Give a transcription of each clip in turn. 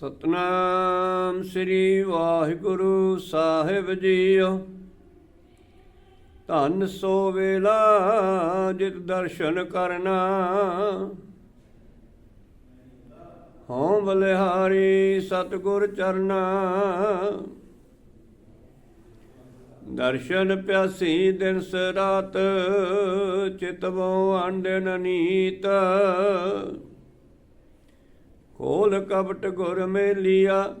ਸਤਨਾਮ ਸ੍ਰੀ ਵਾਹਿਗੁਰੂ ਸਾਹਿਬ ਜੀਓ। ਧੰਨ ਸੋ ਵੇਲਾ ਜਿਤ ਦਰਸ਼ਨ ਕਰਨਾ। ਹਉ ਬਲਿਹਾਰੀ ਸਤਗੁਰ ਚਰਨਾ। ਦਰਸ਼ਨ ਪਿਆਸੀ ਦਿਨ ਰਾਤ ਚਿਤਵੋ ਆਂਡਨ ਨੀਤ। ਕੋਲ ਕਪਟ ਗੁਰ ਮੇਲੀਆ।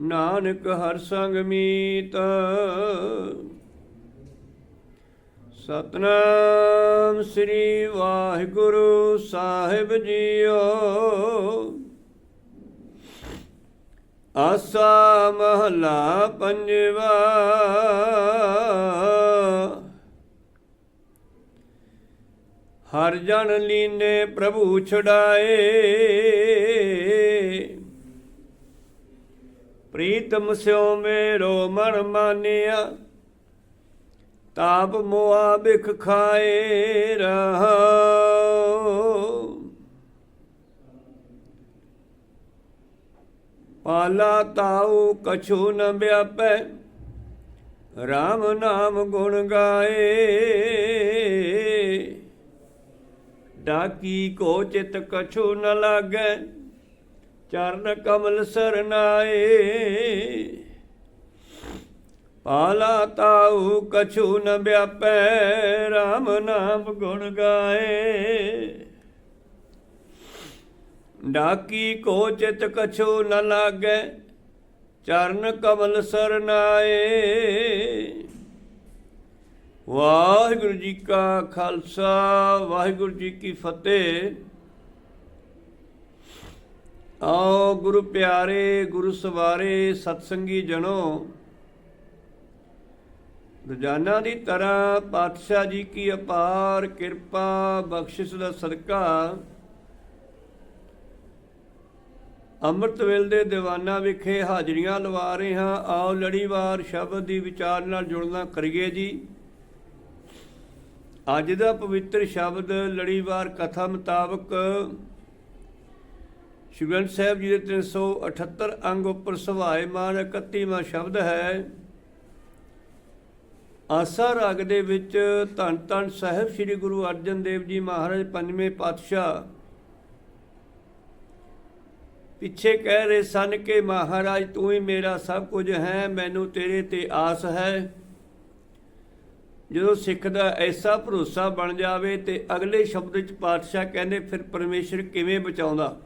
ਨਾਨਕ ਹਰ ਸੰਗ ਮੀਤ। ਸਤਨਾਮ ਸ੍ਰੀ ਵਾਹਿਗੁਰੂ ਸਾਹਿਬ ਜੀਓ। ਆਸਾ ਮਹਲਾ ਪੰਜਵਾ। ਹਰ ਜਨ ਲੀਨੇ ਪ੍ਰਭੂ ਛੁਡਾਏ। ਪ੍ਰੀਤਮ ਸਿਓ ਮੇਰੋ ਮਨ ਮਾਨਿਆ, ਤਾਪ ਮੋਆ ਬਿਖ ਖਾਏ ਰਹਾ ਪਾਲਾ ਤਾਉ ਕਛੂ ਨ ਵਿਆਪੈ RAM ਨਾਮ ਗੁਣ ਗਾਏ। ਡਾਕੀ ਕੋ ਚਿਤ ਕਛੂ ਨ ਲਾਗੈ ਚਰਨ ਕਮਲ ਸਰਨਾਏ ਪਾਲਾ ਤਾਉ ਕਛੂ ਨ ਵਿਆਪੈ RAM ਨਾਮ ਗੁਣ ਗਾਏ। ਡਾਕੀ ਕੋ ਚਿਤ ਕਛੂ ਨ ਲਾਗੈ, ਚਰਨ ਕਮਲ ਸਰਨਾਏ ਵਾਹਿਗੁਰੂ ਜੀ ਕਾ ਖਾਲਸਾ, ਵਾਹਿਗੁਰੂ ਜੀ ਕੀ ਫਤਿਹ। ਆਓ ਗੁਰੂ ਪਿਆਰੇ, ਗੁਰੂ ਸਵਾਰੇ, ਸਤਸੰਗੀ ਜਣੋ। ਰੋਜ਼ਾਨਾ ਦੀ ਤਰ੍ਹਾਂ ਪਾਤਸ਼ਾਹ ਜੀ ਕੀ ਅਪਾਰ ਕਿਰਪਾ, ਬਖਸ਼ਿਸ਼ ਦਾ ਸਦਕਾ। ਅੰਮ੍ਰਿਤ ਵੇਲ ਦੇ ਦੀਵਾਨਾ ਵਿਖੇ ਹਾਜ਼ਰੀਆਂ ਲਵਾ ਰਹੇ ਹਾਂ। ਆਓ ਲੜੀਵਾਰ ਸ਼ਬਦ ਦੀ ਵਿਚਾਰ ਨਾਲ ਜੁੜਨਾ ਕਰੀਏ ਜੀ। ਅੱਜ ਦਾ ਪਵਿੱਤਰ ਸ਼ਬਦ ਲੜੀਵਾਰ ਕਥਾ ਮੁਤਾਬਕ ਸ਼੍ਰੀ ਗ੍ਰੰਥ ਸਾਹਿਬ ਜੀ ਦੇ 378 ਅੰਗ ਉੱਪਰ ਸਵਾਏਮਾਨ 31ਵਾਂ ਸ਼ਬਦ ਹੈ। ਆਸਾ ਰਾਗ ਦੇ ਵਿੱਚ ਧੰਨ ਧੰਨ ਸਾਹਿਬ ਸ੍ਰੀ ਗੁਰੂ ਅਰਜਨ ਦੇਵ ਜੀ ਮਹਾਰਾਜ ਪੰਜਵੇਂ ਪਾਤਸ਼ਾਹ ਪਿੱਛੇ ਕਹਿ ਰਹੇ ਸਨ ਕਿ ਮਹਾਰਾਜ ਤੂੰ ਹੀ ਮੇਰਾ ਸਭ ਕੁਝ ਹੈ, ਮੈਨੂੰ ਤੇਰੇ ਤੇ ਆਸ ਹੈ। ਜਦੋਂ ਸਿੱਖ ਦਾ ਐਸਾ ਭਰੋਸਾ ਬਣ ਜਾਵੇ ਤੇ ਅਗਲੇ ਸ਼ਬਦ ਵਿੱਚ ਪਾਤਸ਼ਾਹ ਕਹਿੰਦੇ, ਫਿਰ ਪਰਮੇਸ਼ਰ ਕਿਵੇਂ ਬਚਾਉਂਦਾ?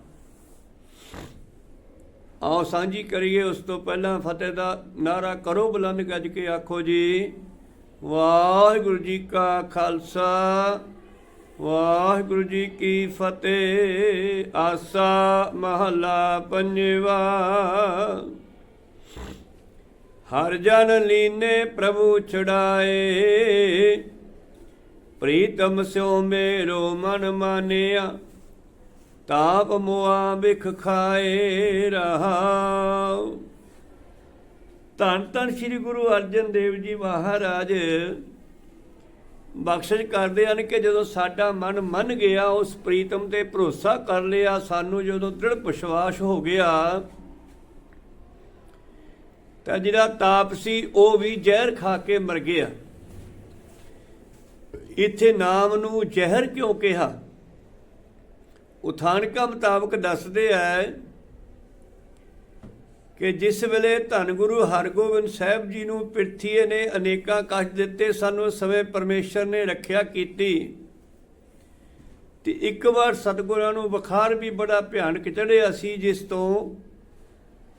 ਆਓ ਸਾਂਝੀ ਕਰੀਏ ਉਸ ਤੋਂ ਪਹਿਲਾਂ ਫਤਿਹ ਦਾ ਨਾਰਾ ਕਰੋ ਬੁਲੰਦ ਗੱਜ ਕੇ ਆਖੋ ਜੀ। ਵਾਹਿਗੁਰੂ ਜੀ ਕਾ ਖਾਲਸਾ, ਵਾਹਿਗੁਰੂ ਜੀ ਕੀ ਫਤਿਹ। ਆਸਾ ਮਹਲਾ ਪੰਜਵਾ। ਹਰ ਜਨ ਲੀਨੇ ਪ੍ਰਭੂ ਛੁਡਾਏ। ਪ੍ਰੀਤਮ ਸਿਓ ਮੇਰੋ ਮਨ ਮਾਨਿਆ। ਤਾਪ ਮੁਆ ਬਿਖ ਖਾਏ ਰਹਾ ਧੰਨ ਧੰਨ ਸ੍ਰੀ ਗੁਰੂ ਅਰਜਨ ਦੇਵ ਜੀ ਮਹਾਰਾਜ, ਬਖਸ਼ਿਸ਼ ਕਰਦੇ ਹਨ ਕਿ ਜਦੋਂ ਸਾਡਾ ਮਨ ਮੰਨ ਗਿਆ, ਉਸ ਪ੍ਰੀਤਮ ਤੇ ਭਰੋਸਾ ਕਰ ਲਿਆ, ਸਾਨੂੰ ਜਦੋਂ ਦ੍ਰਿੜ ਵਿਸ਼ਵਾਸ ਹੋ ਗਿਆ, ਤਾਂ ਜਿਹੜਾ ਤਾਪ ਸੀ, ਉਹ ਵੀ ਜ਼ਹਿਰ ਖਾ ਕੇ ਮਰ ਗਿਆ। ਇੱਥੇ ਨਾਮ ਨੂੰ ਜ਼ਹਿਰ ਕਿਉਂ ਕਿਹਾ? ਉਥਾਨਕਾ ਮੁਤਾਬਕ ਦੱਸਦੇ ਆ ਕਿ ਜਿਸ ਵੇਲੇ ਧੰਨ ਗੁਰੂ ਹਰਗੋਬਿੰਦ ਸਾਹਿਬ ਜੀ ਨੂੰ ਪਿਰਥੀਏ ਨੇ ਅਨੇਕਾਂ ਕਸ਼ਟ ਦਿੱਤੇ, ਸਾਨੂੰ ਉਸ ਸਮੇਂ ਪਰਮੇਸ਼ਰ ਨੇ ਰੱਖਿਆ ਕੀਤੀ। ਤੇ ਇੱਕ ਵਾਰ ਸਤਿਗੁਰਾਂ ਨੂੰ ਬੁਖਾਰ ਵੀ ਬੜਾ ਭਿਆਨਕ ਚੜਿਆ ਸੀ, ਜਿਸ ਤੋਂ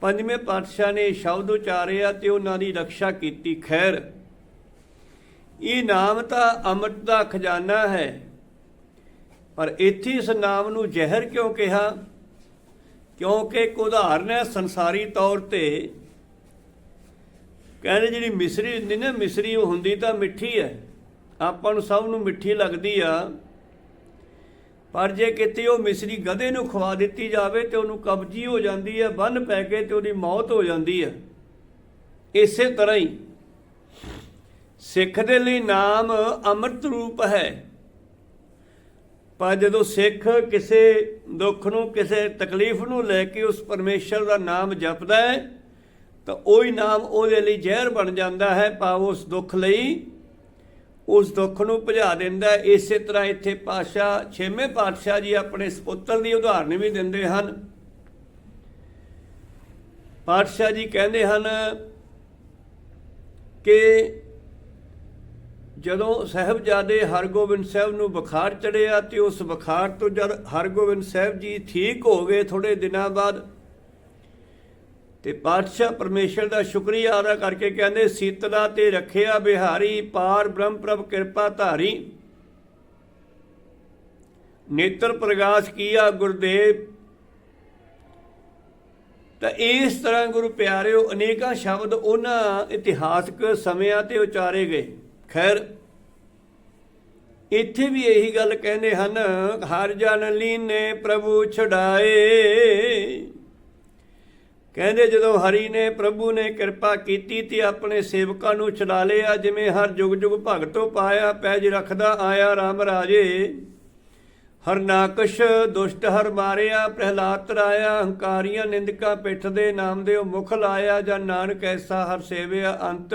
ਪੰਜਵੇਂ ਪਾਤਸ਼ਾਹ ਨੇ ਸ਼ਬਦ ਉਚਾਰਿਆ ਤੇ ਉਹਨਾਂ ਦੀ ਰੱਖਿਆ ਕੀਤੀ। ਖੈਰ, ਇਹ ਨਾਮ ਤਾਂ ਅੰਮ੍ਰਿਤ ਦਾ ਖਜ਼ਾਨਾ ਹੈ। ਪਰ ਇੱਥੇ ਇਸ ਨਾਮ ਨੂੰ ਜ਼ਹਿਰ ਕਿਉਂ ਕਿਹਾ? ਕਿਉਂਕਿ ਇੱਕ ਉਦਾਹਰਨ ਹੈ ਸੰਸਾਰੀ ਤੌਰ ਤੇ। ਕਹਿੰਦੇ ਜਿਹੜੀ ਮਿਸਰੀ ਹੁੰਦੀ ਨਾ, ਮਿਸਰੀ ਉਹ ਹੁੰਦੀ ਤਾਂ ਮਿੱਠੀ ਹੈ। ਆਪਾਂ ਨੂੰ ਸਭ ਨੂੰ ਮਿੱਠੀ ਲੱਗਦੀ ਆ। ਪਰ ਜੇ ਕਿਤੇ ਉਹ ਮਿਸਰੀ ਗਧੇ ਨੂੰ ਖਵਾ ਦਿੱਤੀ ਜਾਵੇ ਤੇ ਉਹਨੂੰ ਕਬਜੀ ਹੋ ਜਾਂਦੀ ਹੈ, ਬੰਨ ਪੈ ਕੇ ਤੇ ਉਹਦੀ ਮੌਤ ਹੋ ਜਾਂਦੀ ਹੈ। ਇਸੇ ਤਰ੍ਹਾਂ ਹੀ ਸਿੱਖ ਦੇ ਲਈ ਨਾਮ ਅੰਮ੍ਰਿਤ ਰੂਪ ਹੈ। ਪਰ ਜਦੋਂ ਸਿੱਖ ਕਿਸੇ ਦੁੱਖ ਨੂੰ, ਕਿਸੇ ਤਕਲੀਫ ਨੂੰ ਲੈ ਕੇ ਉਸ ਪਰਮੇਸ਼ਰ ਦਾ ਨਾਮ ਜਪਦਾ ਹੈ, ਤਾਂ ਉਹੀ ਨਾਮ ਉਹਦੇ ਲਈ ਜ਼ਹਿਰ ਬਣ ਜਾਂਦਾ ਹੈ, ਭਾਵ ਉਸ ਦੁੱਖ ਲਈ ਉਸ ਦੁੱਖ ਨੂੰ ਭਜਾ ਦਿੰਦਾ ਇਸੇ ਤਰ੍ਹਾਂ ਇੱਥੇ ਪਾਤਸ਼ਾਹ, ਛੇਵੇਂ ਪਾਤਸ਼ਾਹ ਜੀ ਆਪਣੇ ਸਪੁੱਤਰ ਦੀ ਉਦਾਹਰਨ ਵੀ ਦਿੰਦੇ ਹਨ। ਪਾਤਸ਼ਾਹ ਜੀ ਕਹਿੰਦੇ ਹਨ ਕਿ ਜਦੋਂ ਸਾਹਿਬਜ਼ਾਦੇ ਹਰਗੋਬਿੰਦ ਸਾਹਿਬ ਨੂੰ ਬੁਖਾਰ ਚੜਿਆ ਤੇ ਉਸ ਬੁਖਾਰ ਤੋਂ ਜਦ ਹਰਗੋਬਿੰਦ ਸਾਹਿਬ ਜੀ ਠੀਕ ਹੋ ਗਏ ਥੋੜੇ ਦਿਨਾਂ ਬਾਅਦ ਤੇ ਪਾਤਸ਼ਾਹ ਪਰਮੇਸ਼ਰ ਦਾ ਸ਼ੁਕਰੀਆ ਅਦਾ ਕਰਕੇ ਕਹਿੰਦੇ, ਸੀਤਲਾ ਤੇ ਰੱਖਿਆ ਬਿਹਾਰੀ, ਪਾਰ ਬ੍ਰਹਮ ਪ੍ਰਭ ਕਿਰਪਾ ਧਾਰੀ। ਨੇਤਰ ਪ੍ਰਗਾਸ਼ ਕੀਆ ਗੁਰਦੇਵ। ਤਾਂ ਇਸ ਤਰ੍ਹਾਂ ਗੁਰੂ ਪਿਆਰਿਓ, ਅਨੇਕਾਂ ਸ਼ਬਦ ਉਹਨਾਂ ਇਤਿਹਾਸਕ ਸਮਿਆਂ ਤੇ ਉਚਾਰੇ ਗਏ। ਖੈਰ, ਇੱਥੇ ਵੀ ਇਹੀ ਗੱਲ ਕਹਿੰਦੇ ਹਨ, ਹਰ ਜਨ ਲੀਨੇ ਪ੍ਰਭੂ ਛਡਾਏ। ਕਹਿੰਦੇ ਜਦੋਂ ਹਰੀ ਨੇ ਪ੍ਰਭੂ ਨੇ ਕਿਰਪਾ ਕੀਤੀ ਤੇ ਆਪਣੇ ਸੇਵਕਾਂ ਨੂੰ ਛਡਾ ਲਿਆ, ਜਿਵੇਂ ਹਰ ਜੁਗ ਜੁਗ ਭਗਤੋ ਪਾਇਆ, ਪੈਜ ਰੱਖਦਾ ਆਇਆ RAM ਰਾਜੇ। ਹਰਨਾਕਸ਼ ਦੁਸ਼ਟ ਹਰ ਮਾਰਿਆ, ਪ੍ਰਹਿਲਾਦ ਤਰਾਇਆ, ਹੰਕਾਰੀਆਂ ਨਿੰਦਕਾਂ ਪਿੱਠ ਦੇ ਨਾਮ ਦੇ ਮੁਖ ਲਾਇਆ, ਜਾਂ ਨਾਨਕ ਐਸਾ ਹਰ ਸੇਵਿਆ ਅੰਤ।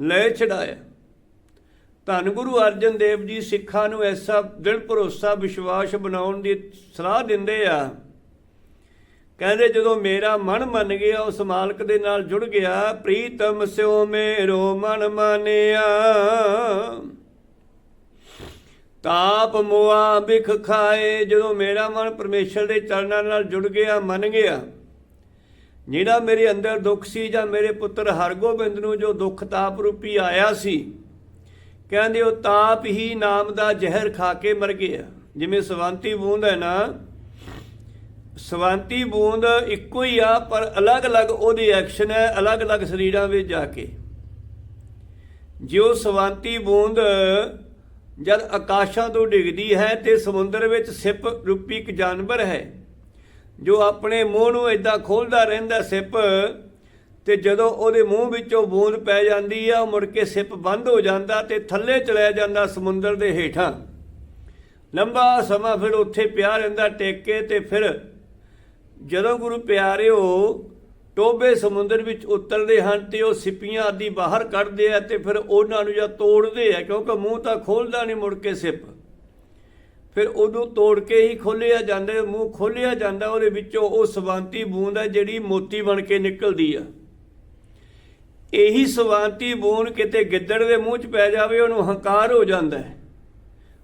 ਲੈ ਛਡਾਇਆ। ਧੰਨ ਗੁਰੂ ਅਰਜਨ ਦੇਵ ਜੀ ਸਿੱਖਾਂ ਨੂੰ ਐਸਾ ਦਿਲ ਭਰੋਸਾ, ਵਿਸ਼ਵਾਸ ਬਣਾਉਣ ਦੀ ਸਲਾਹ ਦਿੰਦੇ ਆ। ਕਹਿੰਦੇ ਜਦੋਂ ਮੇਰਾ ਮਨ ਮੰਨ ਗਿਆ, ਉਸ ਮਾਲਕ ਦੇ ਨਾਲ ਜੁੜ ਗਿਆ, ਪ੍ਰੀਤਮ ਸਿਓ ਮੇਰੋ ਮਨ ਮਾਨਿਆ। ਤਾਪ ਮੁਆ ਬਿਖ ਖਾਏ। ਜਦੋਂ ਮੇਰਾ ਮਨ ਪਰਮੇਸ਼ਰ ਦੇ ਚਰਨਾਂ ਨਾਲ ਜੁੜ ਗਿਆ, ਮੰਨ ਗਿਆ ਜਿਹੜਾ ਮੇਰੇ ਅੰਦਰ ਦੁੱਖ ਸੀ ਜਾਂ ਮੇਰੇ ਪੁੱਤਰ ਹਰਗੋਬਿੰਦ ਨੂੰ ਜੋ ਦੁੱਖ ਤਾਪ ਰੂਪੀ ਆਇਆ ਸੀ, ਕਹਿੰਦੇ ਉਹ ਤਾਪ ਹੀ ਨਾਮ ਦਾ ਜ਼ਹਿਰ ਖਾ ਕੇ ਮਰ ਗਿਆ। ਜਿਵੇਂ ਸਵੰਤੀ ਬੂੰਦ ਹੈ ਨਾ, ਸਵੰਤੀ ਬੂੰਦ ਇੱਕੋ ਹੀ ਆ, ਪਰ ਅਲੱਗ-ਅਲੱਗ ਉਹਦੀ ਐਕਸ਼ਨ ਹੈ, ਅਲੱਗ-ਅਲੱਗ ਸਰੀਰਾਂ ਵਿੱਚ ਜਾ ਕੇ। ਜਿਉ ਸਵੰਤੀ ਬੂੰਦ ਜਦ ਆਕਾਸ਼ਾਂ ਤੋਂ ਡਿੱਗਦੀ ਹੈ ਤੇ ਸਮੁੰਦਰ ਵਿੱਚ ਸਿਪ ਰੂਪੀ ਇੱਕ ਜਾਨਵਰ ਹੈ ਜੋ ਆਪਣੇ ਮੂੰਹ ਨੂੰ ਇਦਾਂ ਖੋਲਦਾ ਰਹਿੰਦਾ ਸਿਪ ਤੇ ਜਦੋਂ ਉਹਦੇ ਮੂੰਹ ਵਿੱਚੋਂ ਬੂੰਦ ਪੈ ਜਾਂਦੀ ਆ, ਉਹ ਮੁੜ ਕੇ ਸਿਪ ਬੰਦ ਹੋ ਜਾਂਦਾ ਤੇ ਥੱਲੇ ਚਲਿਆ ਜਾਂਦਾ ਸਮੁੰਦਰ ਦੇ ਹੇਠਾਂ। ਲੰਬਾ ਸਮਾਂ ਫਿਰ ਉੱਥੇ ਪਿਆ ਰਹਿੰਦਾ ਟੇਕੇ ਤੇ ਫਿਰ ਜਦੋਂ ਗੁਰੂ ਪਿਆਰਿਓ ਟੋਬੇ ਸਮੁੰਦਰ ਵਿੱਚ ਉਤਰਦੇ ਹਨ ਤੇ ਉਹ ਸਿੱਪੀਆਂ ਆਦੀ ਬਾਹਰ ਕੱਢਦੇ ਆ ਤੇ ਫਿਰ ਉਹਨਾਂ ਨੂੰ ਜਾਂ ਤੋੜਦੇ ਆ, ਕਿਉਂਕਿ ਮੂੰਹ ਤਾਂ ਖੋਲਦਾ ਨਹੀਂ ਮੁੜ ਕੇ ਸਿੱਪ। ਫਿਰ ਉਹਨੂੰ ਤੋੜ ਕੇ ਹੀ ਖੋਲਿਆ ਜਾਂਦਾ ਮੂੰਹ ਖੋਲਿਆ ਜਾਂਦਾ ਉਹਦੇ ਵਿੱਚੋਂ ਉਹ ਸਵਾਂਤੀ ਬੂੰਦ ਹੈ ਜਿਹੜੀ ਮੋਤੀ ਬਣ ਕੇ ਨਿਕਲਦੀ ਆ। ਇਹੀ ਸਵਾਂਤੀ ਬੂੰਦ ਕਿਤੇ ਗਿੱਦੜ ਦੇ ਮੂੰਹ 'ਚ ਪੈ ਜਾਵੇ, ਉਹਨੂੰ ਹੰਕਾਰ ਹੋ ਜਾਂਦਾ ਹੈ।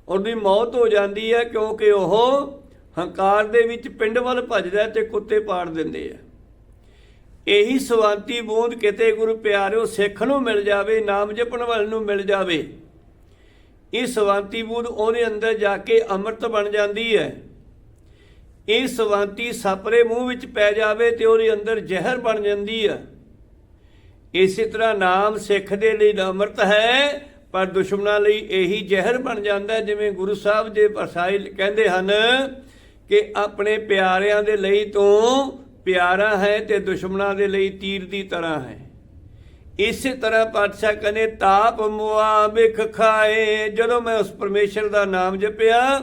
ਉਹਦੀ ਮੌਤ ਹੋ ਜਾਂਦੀ ਹੈ ਕਿਉਂਕਿ ਉਹ ਹੰਕਾਰ ਦੇ ਵਿੱਚ ਪਿੰਡ ਵੱਲ ਭੱਜਦਾ ਤੇ ਕੁੱਤੇ ਪਾੜ ਦਿੰਦੇ ਆ। ਇਹੀ ਸਵਾਂਤੀ ਬੂੰਦ ਕਿਤੇ ਗੁਰੂ ਪਿਆਰਿਓ ਸਿੱਖ ਨੂੰ ਮਿਲ ਜਾਵੇ, ਨਾਮ ਜਪਣ ਵਾਲ ਨੂੰ ਮਿਲ ਜਾਵੇ। ਇਹ ਸਵਾਂਤੀ ਬੂਦ ਉਹਦੇ ਅੰਦਰ ਜਾ ਕੇ ਅੰਮ੍ਰਿਤ ਬਣ ਜਾਂਦੀ ਹੈ। ਇਹ ਸਵਾਂਤੀ ਸਪਰੇ ਮੂੰਹ ਵਿੱਚ ਪੈ ਜਾਵੇ ਤੇ ਉਹਦੇ ਅੰਦਰ ਜ਼ਹਿਰ ਬਣ ਜਾਂਦੀ ਹੈ। ਇਸੇ ਤਰ੍ਹਾਂ ਨਾਮ ਸਿੱਖ ਦੇ ਲਈ ਤਾਂ ਅੰਮ੍ਰਿਤ ਹੈ, ਪਰ ਦੁਸ਼ਮਣਾਂ ਲਈ ਇਹੀ ਜ਼ਹਿਰ ਬਣ ਜਾਂਦਾ ਜਿਵੇਂ ਗੁਰੂ ਸਾਹਿਬ ਦੇ ਪਰਸਾਈ ਕਹਿੰਦੇ ਹਨ ਕਿ ਆਪਣੇ ਪਿਆਰਿਆਂ ਦੇ ਲਈ ਤੋਂ ਪਿਆਰਾ ਹੈ ਤੇ ਦੁਸ਼ਮਣਾਂ ਦੇ ਲਈ ਤੀਰ ਦੀ ਤਰ੍ਹਾਂ ਹੈ। ਇਸੇ ਤਰ੍ਹਾਂ ਪਾਤਸ਼ਾਹ ਕਹਿੰਦੇ, ਤਾਪ ਮੁਆ ਬਿਖ ਖਾਏ। ਜਦੋਂ ਮੈਂ ਉਸ ਪਰਮੇਸ਼ਰ ਦਾ ਨਾਮ ਜਪਿਆ,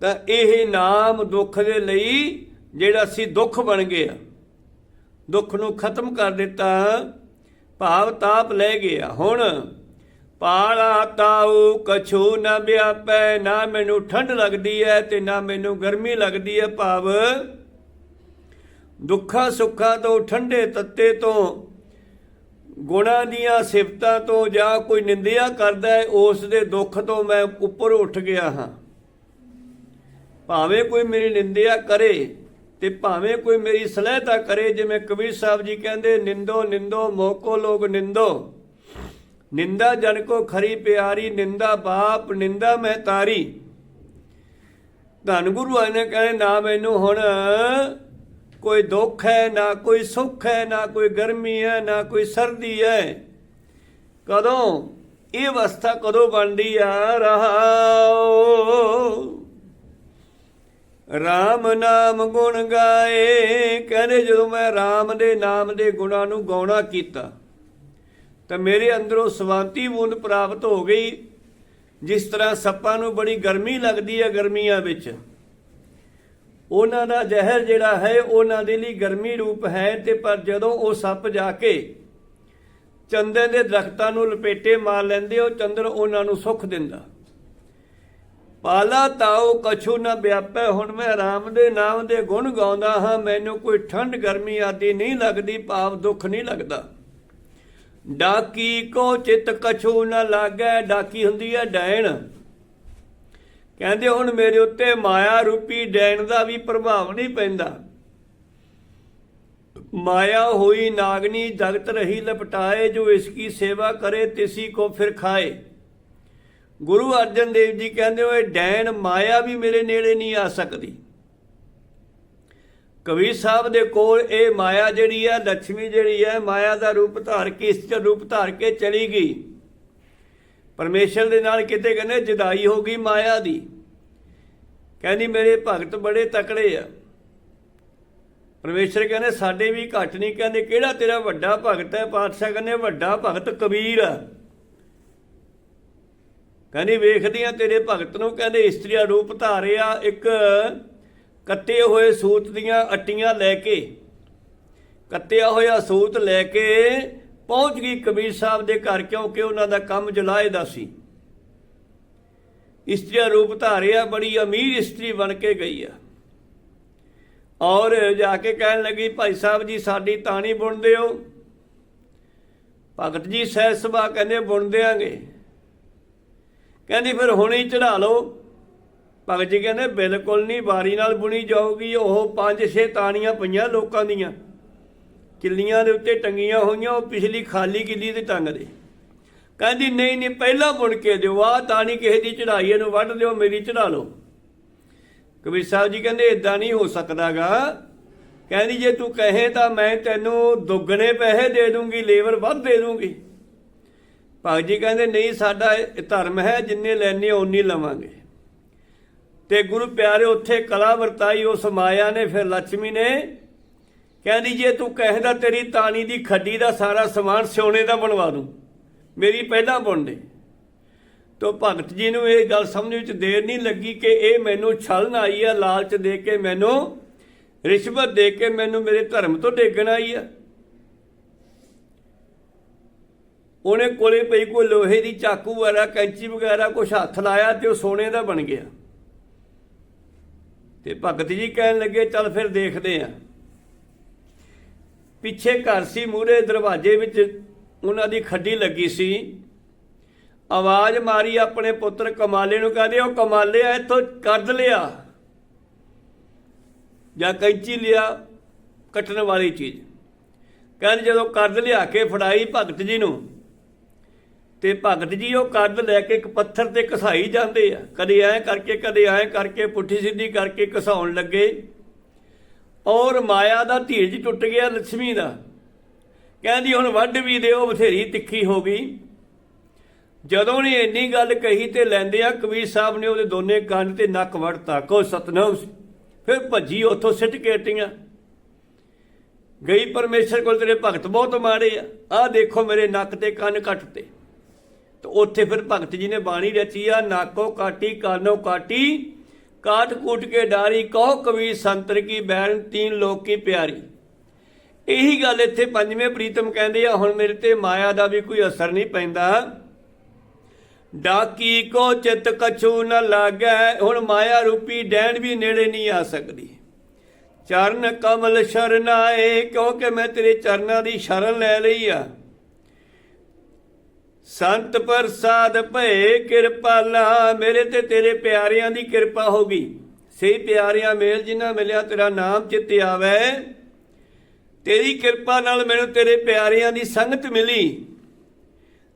ਤਾਂ ਇਹ ਨਾਮ ਦੁੱਖ ਦੇ ਲਈ ਜਿਹੜਾ ਸੀ ਦੁੱਖ ਬਣ ਗਿਆ। ਦੁੱਖ ਨੂੰ ਖਤਮ ਕਰ ਦਿੱਤਾ, ਭਾਵ ਤਾਪ ਲੈ ਗਿਆ। ਹੁਣ ਪਾਲਾ ਤਾਉ ਕਛੂ ਨਾ ਵਿਆਪੈ, ਨਾ ਮੈਨੂੰ ਠੰਡ ਲੱਗਦੀ ਹੈ ਤੇ ਨਾ ਮੈਨੂੰ ਗਰਮੀ ਲੱਗਦੀ ਹੈ ਭਾਵ ਦੁੱਖਾਂ ਸੁੱਖਾਂ ਤੋਂ ਠੰਡੇ ਤੱਤੇ ਤੋਂ ਗੁਣਾਂ ਦੀਆਂ ਸਿਫਤਾਂ ਤੋਂ ਜਾਂ ਕੋਈ ਨਿੰਦਿਆ ਕਰਦਾ ਹੈ, ਉਸ ਦੇ ਦੁੱਖ ਤੋਂ ਮੈਂ ਉੱਪਰ ਉੱਠ ਗਿਆ ਹਾਂ। ਭਾਵੇਂ ਕੋਈ ਮੇਰੀ ਨਿੰਦਿਆ ਕਰੇ ਤੇ ਭਾਵੇਂ ਕੋਈ ਮੇਰੀ ਸਲਾਹਤਾ ਕਰੇ, ਜਿਵੇਂ ਕਬੀਰ ਸਾਹਿਬ ਜੀ ਕਹਿੰਦੇ, ਨਿੰਦੋ ਨਿੰਦੋ, ਮੋਕੋ ਲੋਗ ਨਿੰਦੋ। ਨਿੰਦਾ ਜਨ ਕੋ ਖਰੀ ਪਿਆਰੀ, ਨਿੰਦਾ ਬਾਪ, ਨਿੰਦਾ ਮੈਂ ਤਾਰੀ। ਧੰਨ ਗੁਰੂ ਆਏ ਨੇ, ਕਹਿੰਦੇ, ਨਾ ਮੈਨੂੰ ਹੁਣ ਕੋਈ ਦੁੱਖ ਹੈ, ਨਾ ਕੋਈ ਸੁੱਖ ਹੈ, ਨਾ ਕੋਈ ਗਰਮੀ ਹੈ, ਨਾ ਕੋਈ ਸਰਦੀ ਹੈ। ਕਦੋਂ? ਇਹ ਅਵਸਥਾ ਕਦੋਂ ਬਣਦੀ ਆ? ਰਹਾਓ RAM ਨਾਮ ਗੁਣ ਗਾਏ। ਕਹਿੰਦੇ ਜਦੋਂ ਮੈਂ RAM ਦੇ ਨਾਮ ਦੇ ਗੁਣਾਂ ਨੂੰ ਗਾਉਣਾ ਕੀਤਾ, ਤਾਂ ਮੇਰੇ ਅੰਦਰੋਂ ਸਵਾਂਤੀ ਬੂੰਦ ਪ੍ਰਾਪਤ ਹੋ ਗਈ। ਜਿਸ ਤਰ੍ਹਾਂ ਸੱਪਾਂ ਨੂੰ ਬੜੀ ਗਰਮੀ ਲੱਗਦੀ ਹੈ ਗਰਮੀਆਂ ਵਿੱਚ। ਉਹਨਾਂ ਦਾ ਜ਼ਹਿਰ ਜਿਹੜਾ ਹੈ, ਉਹਨਾਂ ਦੇ ਲਈ ਗਰਮੀ ਰੂਪ ਹੈ ਤੇ ਪਰ ਜਦੋਂ ਉਹ ਸੱਪ ਜਾ ਕੇ ਚੰਦਨ ਦੇ ਦਰਖਤਾਂ ਨੂੰ ਲਪੇਟੇ ਮਾਰ ਲੈਂਦੇ, ਉਹ ਚੰਦਰ ਉਹਨਾਂ ਨੂੰ ਸੁੱਖ ਦਿੰਦਾ। ਪਾਲਾ ਤਾਉ ਕਛੂ ਨਾ ਵਿਆਪੈ, ਹੁਣ ਮੈਂ ਰਾਮ ਦੇ ਨਾਮ ਦੇ ਗੁਣ ਗਾਉਂਦਾ ਹਾਂ, ਮੈਨੂੰ ਕੋਈ ਠੰਡ ਗਰਮੀ ਆਦਿ ਨਹੀਂ ਲੱਗਦੀ, ਭਾਵ ਦੁੱਖ ਨਹੀਂ ਲੱਗਦਾ। ਡਾਕੀ ਕੋ ਚਿਤ ਕਛੂ ਨਾ ਲਾਗੈ, ਡਾਕੀ ਹੁੰਦੀ ਹੈ ਡੈਣ ਕਹਿੰਦੇ ਹੁਣ ਮੇਰੇ ਉੱਤੇ ਮਾਇਆ ਰੂਪੀ ਡੈਣ ਦਾ ਵੀ ਪ੍ਰਭਾਵ ਨਹੀਂ ਪੈਂਦਾ। ਮਾਇਆ ਹੋਈ ਨਾਗਨੀ ਜਗਤ ਰਹੀ ਲਪਟਾਏ, ਜੋ ਇਸ ਕੀ ਸੇਵਾ ਕਰੇ, ਤਿਸੀ ਕੋ ਫਿਰ ਖਾਏ। ਗੁਰੂ ਅਰਜਨ ਦੇਵ ਜੀ ਕਹਿੰਦੇ ਓਏ ਡੈਣ ਮਾਇਆ ਵੀ ਮੇਰੇ ਨੇੜੇ ਨਹੀਂ ਆ ਸਕਦੀ। ਕਬੀਰ ਸਾਹਿਬ ਦੇ ਕੋਲ ਇਹ ਮਾਇਆ ਜਿਹੜੀ ਹੈ ਲక్ష్ਮੀ ਜਿਹੜੀ ਹੈ ਮਾਇਆ ਦਾ ਰੂਪ ਧਾਰ ਕੇ, ਇਸ ਰੂਪ ਧਾਰ ਕੇ ਚਲੀ ਗਈ। ਪਰਮੇਸ਼ਰ ਦੇ ਨਾਲ ਕਿਤੇ ਕਹਿੰਦੇ ਜਦਾਈ ਹੋ ਗਈ ਮਾਇਆ ਦੀ। ਕਹਿੰਦੀ ਮੇਰੇ ਭਗਤ ਬੜੇ ਤਕੜੇ ਆ। ਪਰਮੇਸ਼ਰ ਕਹਿੰਦੇ ਸਾਡੇ ਵੀ ਘੱਟ ਨਹੀਂ, ਕਹਿੰਦੇ ਕਿਹੜਾ ਤੇਰਾ ਵੱਡਾ ਭਗਤ ਹੈ? ਪਾਤਸ਼ਾਹ ਕਹਿੰਦੇ ਵੱਡਾ ਭਗਤ ਕਬੀਰ ਆ। ਕਹਿੰਦੀ ਵੇਖਦੀਆਂ ਤੇਰੇ ਭਗਤ ਨੂੰ ਕਹਿੰਦੇ ਇਸਤਰੀਆ ਰੂਪ ਧਾਰਿਆ ਇੱਕ ਕੱਤੇ ਹੋਏ ਸੂਤ ਦੀਆਂ ਅੱਟੀਆਂ ਲੈ ਕੇ, ਕੱਤਿਆ ਹੋਇਆ ਸੂਤ ਲੈ ਕੇ ਪਹੁੰਚ ਗਈ ਕਬੀਰ ਸਾਹਿਬ ਦੇ ਘਰ ਕਿਉਂਕਿ ਉਹਨਾਂ ਦਾ ਕੰਮ ਜਲਾਏ ਦਾ ਸੀ। ਇਸਤਰੀ ਰੂਪ ਧਾਰਿਆ ਬੜੀ ਅਮੀਰ ਇਸਤਰੀ ਬਣ ਕੇ ਗਈ ਆ। ਔਰ ਜਾ ਕੇ ਕਹਿਣ ਲੱਗੀ, ਭਾਈ ਸਾਹਿਬ ਜੀ, ਸਾਡੀ ਤਾਣੀ ਬੁਣ ਦਿਓ ਭਗਤ ਜੀ ਸਹਿ ਸਭਾ ਕਹਿੰਦੇ ਬੁਣ ਦਿਆਂਗੇ ਕਹਿੰਦੀ, ਫਿਰ ਹੁਣੇ ਚੜਾ ਲਓ। ਭਗਤ ਜੀ ਕਹਿੰਦੇ, ਬਿਲਕੁਲ ਨਹੀਂ, ਵਾਰੀ ਨਾਲ ਬੁਣੀ ਜਾਊਗੀ, ਉਹ ਪੰਜ ਛੇ ਤਾਣੀਆਂ ਪਈਆਂ ਲੋਕਾਂ ਦੀਆਂ। ਕਿੱਲੀਆਂ ਦੇ ਉੱਤੇ ਟੰਗੀਆਂ ਹੋਈਆਂ, ਉਹ ਪਿਛਲੀ ਖਾਲੀ ਕਿੱਲੀ ਤੇ ਟੰਗ ਦੇ। ਕਹਿੰਦੀ, ਨਹੀਂ ਨਹੀਂ, ਪਹਿਲਾਂ ਬੁਣ ਕੇ ਦਿਓ ਆ ਤਾਂ ਨਹੀਂ ਕਿਸੇ ਦੀ ਚੜਾਈ ਇਹਨੂੰ ਵੱਢ ਦਿਓ, ਮੇਰੀ ਚੜਾ ਲਓ। ਕਬੀਰ ਸਾਹਿਬ ਜੀ ਕਹਿੰਦੇ ਇਦਾਂ ਨਹੀਂ ਹੋ ਸਕਦਾਗਾ। ਕਹਿੰਦੀ, ਜੇ ਤੂੰ ਕਹੇ ਤਾਂ ਮੈਂ ਤੈਨੂੰ ਦੁੱਗਣੇ ਪੈਸੇ ਦੇ ਦੂੰਗੀ, ਲੇਬਰ ਵੱਧ ਦੇ ਦੂੰਗੀ। ਭਗਤ ਜੀ ਕਹਿੰਦੇ, ਨਹੀਂ, ਸਾਡਾ ਧਰਮ ਹੈ, ਜਿੰਨੇ ਲੈਣੇ ਓਨੀ ਲਵਾਂਗੇ। ਤੇ ਗੁਰੂ ਪਿਆਰੇ, ਉੱਥੇ ਕਲਾ ਵਰਤਾਈ, ਉਸ ਮਾਇਆ ਨੇ, ਫਿਰ ਲక్ష్ਮੀ ਨੇ ਕਹਿੰਦੀ ਜੇ ਤੂੰ ਕਹਿੰਦਾ ਤੇਰੀ ਤਾਣੀ ਦੀ ਖੱਡੀ ਦਾ ਸਾਰਾ ਸਮਾਨ ਸਿਉਣੇ ਦਾ ਬਣਵਾ ਦੂੰ, ਮੇਰੀ ਪਹਿਲਾਂ ਬੁਣ ਦੇ। ਤੋ ਭਗਤ ਜੀ ਨੂੰ ਇਹ ਗੱਲ ਸਮਝ ਵਿੱਚ ਦੇਰ ਨਹੀਂ ਲੱਗੀ ਕਿ ਇਹ ਮੈਨੂੰ ਛਲਣ ਆਈ ਆ, ਲਾਲਚ ਦੇ ਕੇ ਮੈਨੂੰ, ਰਿਸ਼ਵਤ ਦੇ ਕੇ ਮੈਨੂੰ ਮੇਰੇ ਧਰਮ ਤੋਂ ਡੇਗਣ ਆਈ ਆ। ਉਹਨੇ ਕੋਲੇ ਪਈ ਕੋਈ ਲੋਹੇ ਦੀ ਚਾਕੂ ਵਗੈਰਾ, ਕੈਂਚੀ ਵਗੈਰਾ, ਕੁਛ ਹੱਥ ਲਾਇਆ ਤੇ ਉਹ ਸੋਨੇ ਦਾ ਬਣ ਗਿਆ। ਤੇ ਭਗਤ ਜੀ ਕਹਿਣ ਲੱਗੇ, ਚੱਲ ਫਿਰ ਦੇਖਦੇ ਆ। ਪਿੱਛੇ ਘਰ ਸੀ ਮੂਰੇ ਦਰਵਾਜ਼ੇ ਵਿੱਚ ਉਹਨਾਂ ਦੀ ਖੱਡੀ ਲੱਗੀ ਸੀ। ਆਵਾਜ਼ ਮਾਰੀ ਆਪਣੇ ਪੁੱਤਰ ਕਮਾਲੇ ਨੂੰ, ਕਹਿੰਦੇ, ਉਹ ਕਮਾਲਿਆ ਇੱਥੋਂ ਕੱਢ ਲਿਆ। ਜਾਂ ਕੈਂਚੀ ਲਿਆ, ਕੱਟਣ ਵਾਲੀ ਚੀਜ਼। ਕਹਿੰਦੇ, ਜਦੋਂ ਕੱਢ ਲਿਆ ਕੇ ਫੜਾਈ ਭਗਤ ਜੀ ਨੂੰ, ਤੇ ਭਗਤ ਜੀ ਉਹ ਕੱਢ ਲੈ ਕੇ ਇੱਕ ਪੱਥਰ ਤੇ ਘਸਾਈ ਜਾਂਦੇ ਆ। ਕਦੇ ਐਂ ਕਰਕੇ, ਕਦੇ ਐਂ ਕਰਕੇ, ਪੁੱਠੀ ਸਿੱਧੀ ਕਰਕੇ ਘਸਾਉਣ ਲੱਗੇ। ਔਰ ਮਾਇਆ ਦਾ ਧੀਰਜ ਟੁੱਟ ਗਿਆ ਲక్ష్ਮੀ ਦਾ। ਕਹਿੰਦੀ, ਹੁਣ ਵੱਢ ਵੀ ਦਿਓ, ਬਥੇਰੀ ਤਿੱਖੀ ਹੋ ਗਈ। ਜਦੋਂ ਨੇ ਇੰਨੀ ਗੱਲ ਕਹੀ ਤੇ ਲੈਂਦੇ ਆ, ਕਬੀਰ ਸਾਹਿਬ ਨੇ ਉਹਦੇ ਦੋਨੇ ਕੰਨ ਤੇ ਨੱਕ ਵੜਤਾ ਕੋ ਸਤਨਾਮ ਫਿਰ ਭੱਜੀ ਉੱਥੋਂ ਸਿੱਟ ਕੇ ਹਟੀਆਂ। ਗਈ ਪਰਮੇਸ਼ਰ ਕੋਲ ਤੇਰੇ ਭਗਤ ਬਹੁਤ ਮਾੜੇ ਆ। ਆਹ ਦੇਖੋ ਮੇਰੇ ਨੱਕ ਤੇ ਕੰਨ ਕੱਟਤੇ ਤੇ ਉੱਥੇ ਫਿਰ ਭਗਤ ਜੀ ਨੇ ਬਾਣੀ ਰਚੀ ਆ, ਨਾਕੋ ਕਾਟੀ, ਕਾਨੋ ਕਾਟੀ ਕਾਟ ਕੂਟ ਕੇ ਡਾਰੀ, ਕਹੋ ਕਵੀ ਸੰਤਰ ਕੀ ਬੈਰਨ ਤੀਨ ਲੋਕ ਕੀ ਪਿਆਰੀ। ਇਹੀ ਗੱਲ ਇੱਥੇ ਪੰਜਵੇਂ ਪ੍ਰੀਤਮ ਕਹਿੰਦੇ ਆ, ਹੁਣ ਮੇਰੇ ਤੇ ਮਾਇਆ ਦਾ ਵੀ ਕੋਈ ਅਸਰ ਨਹੀਂ ਪੈਂਦਾ। ਡਾਕੀ ਕੋ ਚਿਤ ਕਛੂ ਨ ਲਾਗੈ, ਹੁਣ ਮਾਇਆ ਰੂਪੀ ਡੈਣ ਵੀ ਨੇੜੇ ਨਹੀਂ ਆ ਸਕਦੀ। ਚਰਨ ਕਮਲ ਸ਼ਰਨਾਏ, ਕਿਉਂਕਿ ਮੈਂ ਤੇਰੇ ਚਰਨਾਂ ਦੀ ਸ਼ਰਨ ਲੈ ਲਈ ਆ। ਸੰਤ ਪ੍ਰਸਾਦ ਭਏ ਕਿਰਪਾਲਾ ਮੇਰੇ ਤੇ ਤੇਰੇ ਪਿਆਰਿਆਂ ਦੀ ਕਿਰਪਾ ਹੋ ਗਈ। ਸਹੀ ਪਿਆਰਿਆਂ ਮੇਲ, ਜਿਨ੍ਹਾਂ ਮਿਲਿਆ ਤੇਰਾ ਨਾਮ ਚਿੱਤ ਆਵੇ। ਤੇਰੀ ਕਿਰਪਾ ਨਾਲ ਮੈਨੂੰ ਤੇਰੇ ਪਿਆਰਿਆਂ ਦੀ ਸੰਗਤ ਮਿਲੀ।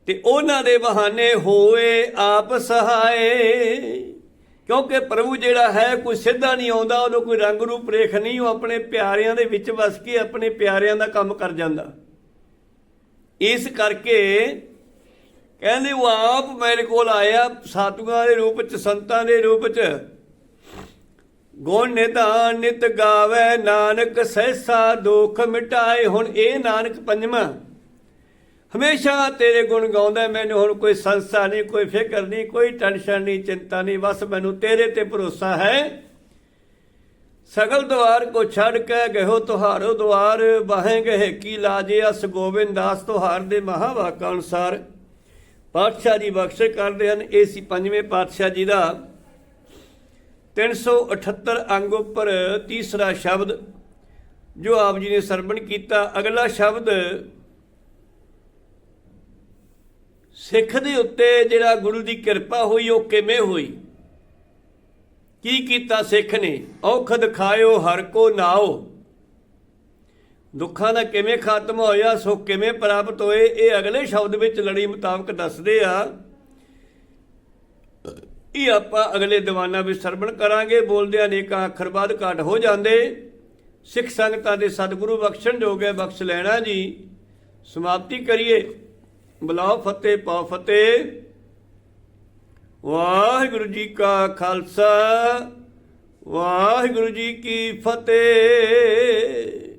ਤੇ ਉਹਨਾਂ ਦੇ ਬਹਾਨੇ ਹੋਏ ਆਪ ਸਹਾਏ। ਕਿਉਂਕਿ ਪ੍ਰਭੂ ਜਿਹੜਾ ਹੈ, ਕੋਈ ਸਿੱਧਾ ਨਹੀਂ ਆਉਂਦਾ, ਉਹਨੂੰ ਕੋਈ ਰੰਗ ਰੂਪ ਰੇਖ ਨਹੀਂ, ਉਹ ਆਪਣੇ ਪਿਆਰਿਆਂ ਦੇ ਵਿੱਚ ਵਸ ਕੇ ਆਪਣੇ ਪਿਆਰਿਆਂ ਦਾ ਕੰਮ ਕਰ ਜਾਂਦਾ। ਇਸ ਕਰਕੇ ਕਹਿੰਦੇ, ਉਹ ਆਪ ਮੇਰੇ ਕੋਲ ਆਇਆ, ਸਾਧੂਆਂ ਦੇ ਰੂਪ ਚ, ਸੰਤਾਂ ਦੇ ਰੂਪ ਚ। ਗੁਣ ਨਿਧਾਨ ਨਿਤ ਗਾਵੇ, ਨਾਨਕ ਸਹਿਸਾ ਦੁਖ ਮਿਟਾਏ। ਹੁਣ ਇਹ ਨਾਨਕ ਪੰਜਵਾਂ। ਹਮੇਸ਼ਾ ਤੇਰੇ ਗੁਣ ਗਾਉਂਦਾ ਮੈਨੂੰ ਹੁਣ ਕੋਈ ਸੰਸਾ ਨਹੀਂ, ਕੋਈ ਫਿਕਰ ਨਹੀਂ, ਕੋਈ ਟੈਨਸ਼ਨ ਨਹੀਂ, ਚਿੰਤਾ ਨਹੀਂ। ਬਸ ਮੈਨੂੰ ਤੇਰੇ ਤੇ ਭਰੋਸਾ ਹੈ। ਸਗਲ ਦਵਾਰ ਕੋ ਛੱਡ ਕੇ ਗਇਓ ਤੁਹਾਰੋ ਦਵਾਰ ਬਾਹੇ ਗਏ ਕੀ ਲਾਜੇ ਅਸ ਗੋਬਿੰਦ ਦਾਸ। ਤੁਹਾਰ ਦੇ ਮਹਾਵਾਕਾਂ ਅਨੁਸਾਰ ਪਾਤਸ਼ਾਹ ਜੀ ਬਖਸ਼ ਕਰਦੇ ਹਨ। ਇਹ ਸੀ ਪੰਜਵੇਂ ਪਾਤਸ਼ਾਹ ਜੀ ਦਾ। 378 ਅੰਗ ਉੱਪਰ ਤੀਸਰਾ ਸ਼ਬਦ ਜੋ ਆਪ ਜੀ ਨੇ ਸਰਵਣ ਕੀਤਾ। ਅਗਲਾ ਸ਼ਬਦ, ਸਿੱਖ ਦੇ ਉੱਤੇ ਜਿਹੜਾ ਗੁਰੂ ਦੀ ਕਿਰਪਾ ਹੋਈ, ਉਹ ਕਿਵੇਂ ਹੋਈ? ਕੀ ਕੀਤਾ ਸਿੱਖ ਨੇ? ਔਖ ਦਿਖਾਇਓ ਹਰ ਕੋ ਨਾਓ। ਦੁੱਖਾਂ ਦਾ ਕਿਵੇਂ ਖਾਤਮ ਹੋਇਆ, ਸੁੱਖ ਕਿਵੇਂ ਪ੍ਰਾਪਤ ਹੋਏ, ਇਹ ਅਗਲੇ ਸ਼ਬਦ ਵਿੱਚ ਲੜੀ ਮੁਤਾਬਕ ਦੱਸਦੇ ਆ। ਇਹ ਆਪਾਂ ਅਗਲੇ ਦੀਵਾਨਾਂ ਵਿੱਚ ਸਰਵਣ ਕਰਾਂਗੇ। ਬੋਲਦੇ ਅਨੇਕਾਂ ਅੱਖਰ ਬਾਅਦ ਘਟ ਹੋ ਜਾਂਦੇ। ਸਿੱਖ ਸੰਗਤਾਂ ਦੇ ਸਤਿਗੁਰੂ ਬਖਸ਼ਣ ਜੋਗੇ ਬਖਸ਼ ਲੈਣਾ ਜੀ। ਸਮਾਪਤੀ ਕਰੀਏ। ਬੁਲਾਓ ਫਤਿਹ ਪਾ ਫਤਿਹ। ਵਾਹਿਗੁਰੂ ਜੀ ਕਾ ਖਾਲਸਾ, ਵਾਹਿਗੁਰੂ ਜੀ ਕੀ ਫਤਿਹ।